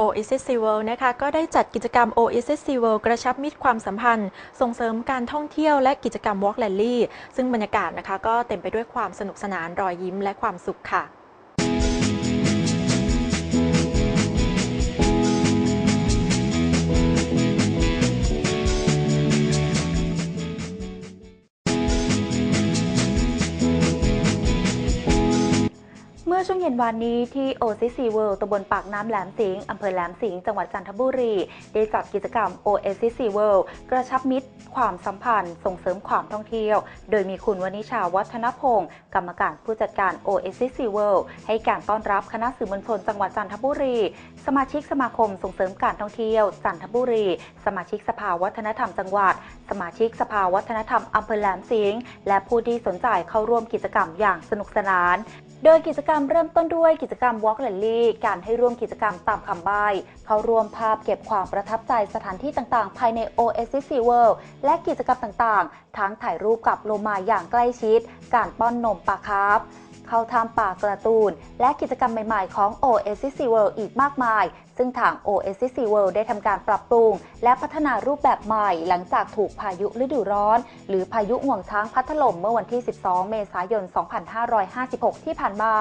Oasis Sea World นะคะก็ได้จัดกิจกรรม Oasis Sea World กระชับมิตรความสัมพันธ์ ส่งเสริมการท่องเที่ยวและกิจกรรม Walk Rally ซึ่งบรรยากาศนะคะก็เต็มไปด้วยความสนุกสนานรอยยิ้มและความสุขค่ะ อช่วงเย็นวานนี้ที่โอซิซีเวิลด์ตำบลปากน้ำแหลมสิงห์อำเภอแหลมสิงห์จังหวัดจันทบุรี ได้จัดกิจกรรม o a s i s Sea World กระชับมิตร ความสัมพันธ์ ส่งเสริมความท่องเที่ยว โดยมีคุณวนิชาวัฒนพงศ์กรรมการผู้จัดการ o a s i s Sea World ให้การต้อนรับคณะสื่อมวลชนจังหวัดจันทบุรี สมาชิกสมาคมส่งเสริมการท่องเที่ยว จันทบุรี สมาชิกสภาวัฒนธรรมจังหวัด สมาชิกสภาวัฒนธรรมอำเภอแหลมสิงห์และผู้ที่สนใจเข้าร่วมกิจกรรมอย่างสนุกสนาน โดยกิจกรรมเริ่มต้นด้วยกิจกรรม Walk Rally การให้ร่วมกิจกรรมตามคำใบ้เข้าร่วมภาพเก็บความประทับใจสถานที่ต่างๆ ภายใน Oasis Sea World และกิจกรรมต่างๆ ทั้งถ่ายรูปกับโลมาอย่างใกล้ชิด การป้อนนมปลาคาร์ฟ เข้าทำป่ากระตูน และกิจกรรมใหม่ๆของ Oasis World อีกมากมาย ซึ่งทาง Oasis World ได้ทำการปรับปรุง และพัฒนารูปแบบใหม่ หลังจากถูกพายุฤดูร้อน หรือพายุห่วงช้างพัดถล่มเมื่อวันที่ 12 เมษายน 2556 ที่ผ่านมา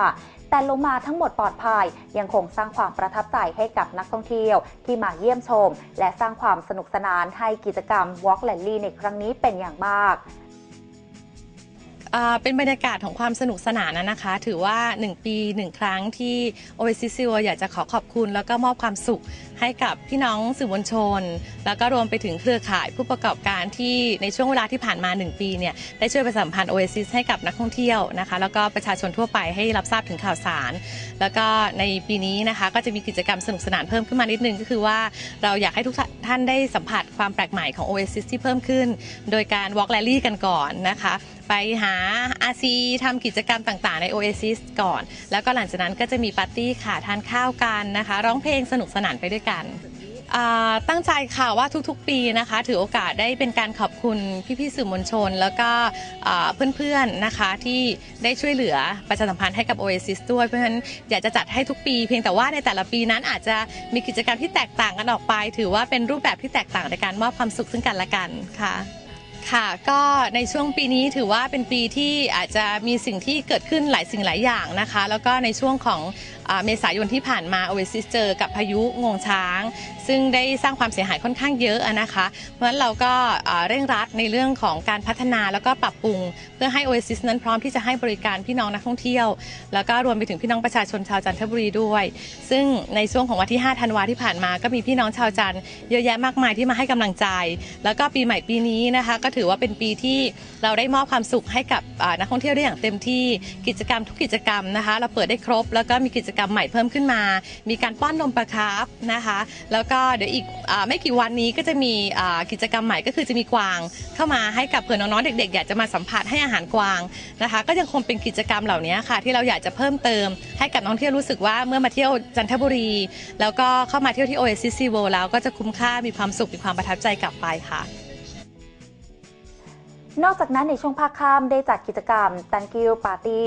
แต่ลงมาทั้งหมดปลอดภัย ยังคงสร้างความประทับใจให้กับนักท่องเที่ยวที่มาเยี่ยมชม และสร้างความสนุกสนานให้กิจกรรม Walk Rally ในครั้งนี้เป็นอย่างมาก อ่าเป็นบรรยากาศของความสนุกสนานนะนะคะ ถือว่า 1 ปี 1 ครั้งที่ Oasis s e a World อยากจะขอขอบคุณ แล้วก็มอบความสุขให้กับพี่น้องสื่อมวลชน แล้วก็รวมไปถึงเครือข่ายผู้ประกอบการที่ในช่วงเวลาที่ผ่านมา 1 ปีเนี่ยได้ช่วยประชาสัมพันธ์ Oasis ให้กับนักท่องเที่ยวนะคะ แล้วก็ประชาชนทั่วไปให้รับทราบถึงข่าวสาร แล้วก็ในปีนี้นะคะก็จะมีกิจกรรมสนุกสนานเพิ่มขึ้นมานิดนึงก็คือว่าเราอยากให้ทุกท่านได้สัมผัสความแปลกใหม่ของ Oasis ที่เพิ่มขึ้น โดยการ Walk Rally กันก่อนนะคะไปหา RC ทำกิจกรรมต่างๆ ใน Oasis ก่อน แล้วก็หลังจากนั้นก็จะมีปาร์ตี้ค่ะทานข้าวกันนะคะ ร้องเพลงสนุกสนานไปด้วยกันตั้งใจค่ะว่าทุกๆปีนะคะ ถือโอกาสได้เป็นการขอบคุณพี่ๆสื่อมวลชน แล้วก็เพื่อนๆนะคะที่ได้ช่วยเหลือประชาสัมพันธ์ให้กับ Oasis ด้วยเพราะฉะนั้นอยากจะจัดให้ทุกปี เพียงแต่ว่าในแต่ละปีนั้นอาจจะมีกิจกรรมที่แตกต่างกันออกไป ถือว่าเป็นรูปแบบที่แตกต่างในการมอบความสุขซึ่งกันและกันค่ะ ค่ะก็ในช่วงปีนี้ถือว่าเป็นปีที่อาจจะมีสิ่งที่เกิดขึ้นหลายสิ่งหลายอย่างนะคะ แล้วก็ในช่วงของเมษายนที่ผ่านมา Oasis เจอกับพายุงวงช้าง ซึ่งได้สร้างความเสียหายค่อนข้างเยอะนะคะ เพราะฉะนั้นเราก็เร่งรัดในเรื่องของการพัฒนาแล้วก็ปรับปรุง เพื่อให้ Oasis นั้นพร้อมที่จะให้บริการพี่น้องนักท่องเที่ยว แล้วก็รวมไปถึงพี่น้องประชาชนชาวจันทบุรีด้วย ซึ่งในช่วงของวันที่ 5 ธันวาที่ผ่านมา ก็มีพี่น้องชาวจันเยอะแยะมากมายที่มาให้กำลังใจ แล้วก็ปีใหม่ปีนี้นะคะ ก็ถือว่าเป็นปีที่เราได้มอบความสุขให้กับนักท่องเที่ยวได้อย่างเต็มที่ กิจกรรมทุกกิจกรรมนะคะ เราเปิดได้ครบแล้วก็มีกิจกรรมใหม่เพิ่มขึ้นมา มีการป้อนนมปลาคร์ฟนะคะ แล้วก็เดี๋ยวอีกอไม่กี่วันนี้ก็จะมีกิจกรรมใหม่ก็คือจะมีกวางเข้ามาให้กับเผื่อนน้องๆเด็กๆอยากจะมาสัมผัสให้อาหารกวางนะคะ ก็ยังคงเป็นกิจกรรมเหล่านี้ค่ะ ที่เราอยากจะเพิ่มเติม ให้กับนักท่องเที่ยวรู้สึกว่าเมื่อมาเที่ยวจันทบุรี แล้วก็เข้ามาเที่ยวที่ Oasis Sea World แล้วก็จะคุ้มค่ามีความสุขมีความประทับใจกลับไปค่ะ นอกจากนั้นในช่วงภาคค่ำได้จัดกิจกรรม Thank you Party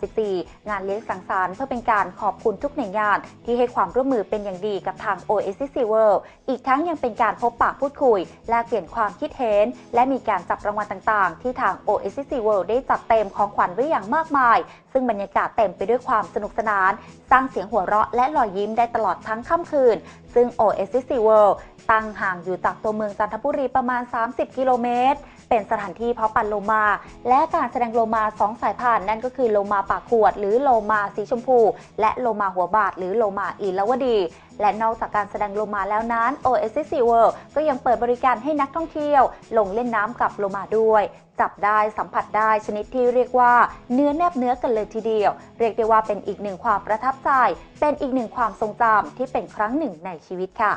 2014 งานเลี้ยงสังสรรค์เพื่อเป็นการขอบคุณทุกหน่วยงาน ที่ให้ความร่วมมือเป็นอย่างดีกับทาง Oasis World อีกทั้งยังเป็นการพบปะพูดคุย แลกเปลี่ยนความคิดเห็น และมีการจับรางวัลต่างๆ ที่ทาง Oasis World ได้จัดเต็มของขวัญไว้อย่างมากมาย ซึ่งบรรยากาศเต็มไปด้วยความสนุกสนาน สร้างเสียงหัวเราะและรอยยิ้มได้ตลอดทั้งค่ำคืน ซึ่ง Oasis World ตั้งห่างอยู่จากตัวเมืองจันทบุรีประมาณ 30 กิโลเมตร เป็นสถานที่เพาะพันธุ์โลมา และการแสดงโลมาสองสายพันธุ์นั่นก็คือโลมาปากขวด หรือโลมาสีชมพู และโลมาหัวบาดหรือโลมาอีลวดี และนอกจากการแสดงโลมาแล้วนั้น Oasis Sea World ก็ยังเปิดบริการให้นักท่องเที่ยว ลงเล่นน้ำกับโลมาด้วยจับได้สัมผัสได้ชนิดที่เรียกว่าเนื้อแนบเนื้อกันเลยทีเดียว เรียกได้ว่าเป็นอีกหนึ่งความประทับใจ เป็นอีกหนึ่งความทรงจำที่เป็นครั้งหนึ่งในชีวิตค่ะ